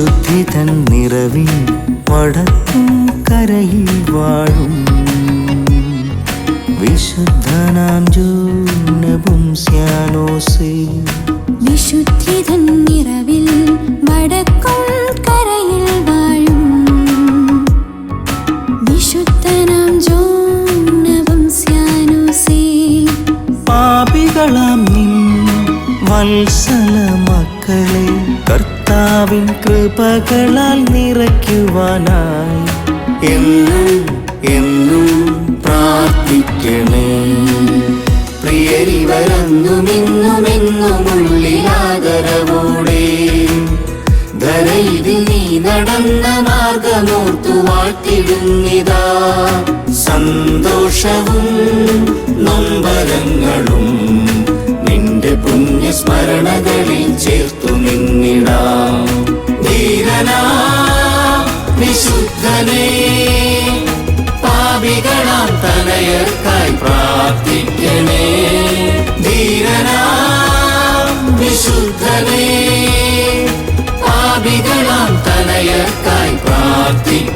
വിശുദ്ധി തൻ നിറവിൽ വടക്കും കരയിൽ വാഴും. വിശുദ്ധനാം ജൂനവും സ്യാനോസേ. വിശുദ്ധി തന്നിറവിൽ വടക്കും കരയിൽ വാഴും. വിശുദ്ധനാം ജോണവും സ്യാനോസേ. പാപികളാം നിൻ വത്സല മക്കളെ. കർത്താവിൻ കൃപകളാൽ നിറയ്ക്കുവാനായി. എന്നും എന്നും പ്രാർത്ഥിക്കണേ. പ്രിയരിവരെന്നുമെന്നുമെന്നുമുള്ളിലാദരവോടെ ധരയിൽ നീ നടന്ന മാർഗമോർത്തു വാഴ്ത്തിടുന്നിതാ സന്തോഷവും നൊമ്പരങ്ങളും പുണ്യസ്മരണകളിൽ ചേർത്തു നിന്നിടാം. ധീരനാ വിശുദ്ധനേ പാപികളാം തനയർക്കായി പ്രാർത്ഥിക്കണേ. ധീരനാ വിശുദ്ധനേ പാപികളാം തനയർക്കായി പ്രാർത്ഥിക്കണേ.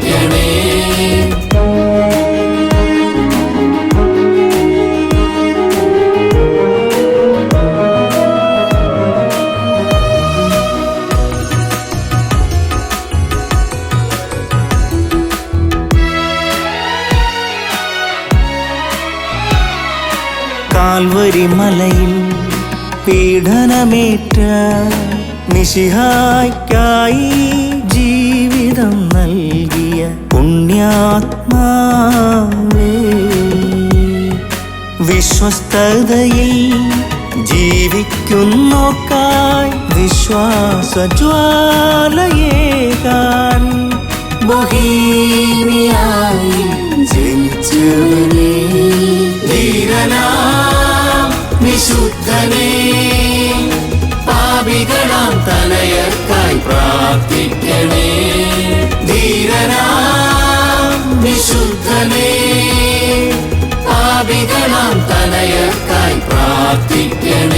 കാൽവരി മലയിൽ പീഡനമേറ്റ നിശിഹായ്ക്കായി ജീവിതം നൽകിയ പുണ്യാത്മാവേ. വിശ്വസ്തതയിൽ ജീവിക്കുന്നോക്കായി വിശ്വാസജ്വാലയേകാൻ പാപികളാം തനയർക്കായി പ്രാർത്ഥിക്കണേ. ധീരനാം വിശുദ്ധനേ. പാപികളാം തനയർക്കായി പ്രാർത്ഥിക്കണേ.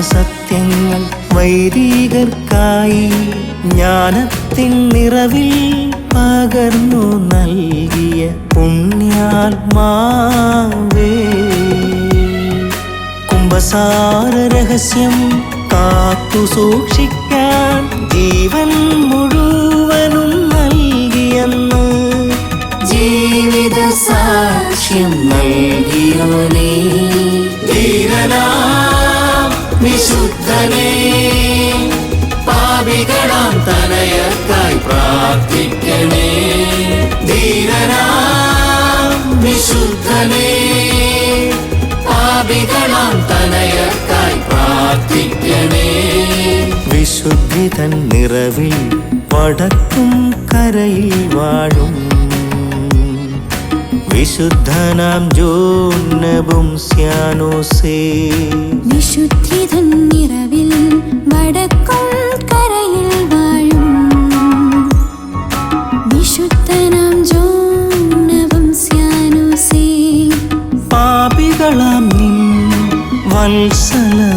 സത്യങ്ങൾ വൈദികർക്കായി ജ്ഞാനത്തിൻ നിറവിൽ പകർന്നു നൽകിയ പുണ്യാത്മാവേ. കുംഭസാര രഹസ്യം കാത്തു സൂക്ഷിക്കാൻ ജീവൻ മുഴുവനും നൽകിയെന്ന്. ജീവിത സാക്ഷ്യം നൽകിയോനേ ധീരനാം വിശുദ്ധനേ പാപികളാം തനയർക്കായി പ്രാർത്ഥിക്കണേ. വിശുദ്ധി തൻ നിറവിൽ വടക്കും കരയിൽ വാഴും. വിശുദ്ധനാം ജോന്നബും സ്യാനോസേ. വിശുദ്ധി നിറവിൽ വടക്കും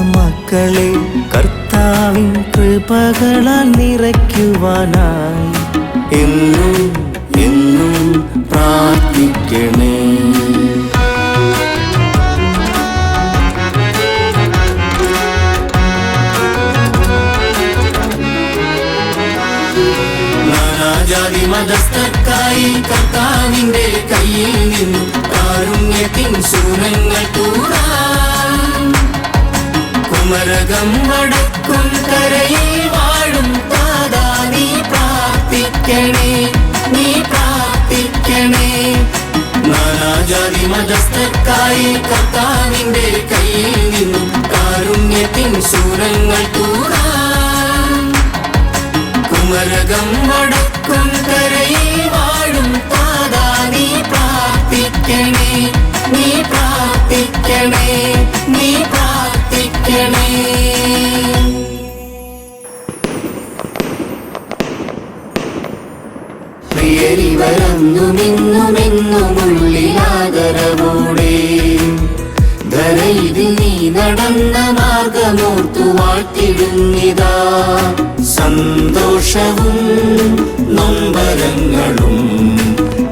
മക്കളെ കർത്താവിൻ കൃപകളാൽ നിറയ്ക്കുവാനായി എന്നും എന്നും പ്രാർത്ഥിക്കണേ ജാതി മതസ്ഥർക്കായി കർത്താവിന്റെ കയ്യിൽ നിന്നും കാരുണ്യത്തിൻ സൂനങ്ങൾ തൂറാം കുമരകം വടക്കും കരയിൽ വാഴും താതാ നീ പ്രാർത്ഥിക്കണേ നീ പ്രാർത്ഥിക്കണേ. നാനാജാതി മതസ്ഥർക്കായി കർത്താവിന്റെ കയ്യിൽ നിന്നും കാരുണ്യത്തിൻ സൂരങ്ങൾ തൂറാം. കുമരകം മടക്കും കരയിൽ വാഴും താതാ നീ പ്രാർത്ഥിക്കണേ നീ പ്രാർത്ഥിക്കണേ നീ പ്രാർത്ഥിക്കണേ പ്രിയരിവരന്നുമിന്നുമെന്നുമുള്ളിലാദരവോടെ ധരയിൽ നീ നടന്ന മാർഗമോർത്തു വാഴ്ത്തിടുന്നിതാ സന്തോഷവും നൊമ്പരങ്ങളും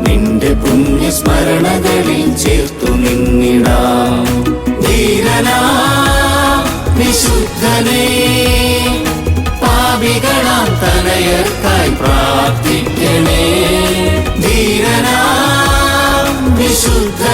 നിന്റെ പുണ്യസ്മരണകളിൽ ചേർത്തു നിന്നിടാം. വീരനാ തമ്പുരാനേ പാപികളാം തനയർക്കായി പ്രാർത്ഥിക്കണേ. ധീരനാം വിശുദ്ധ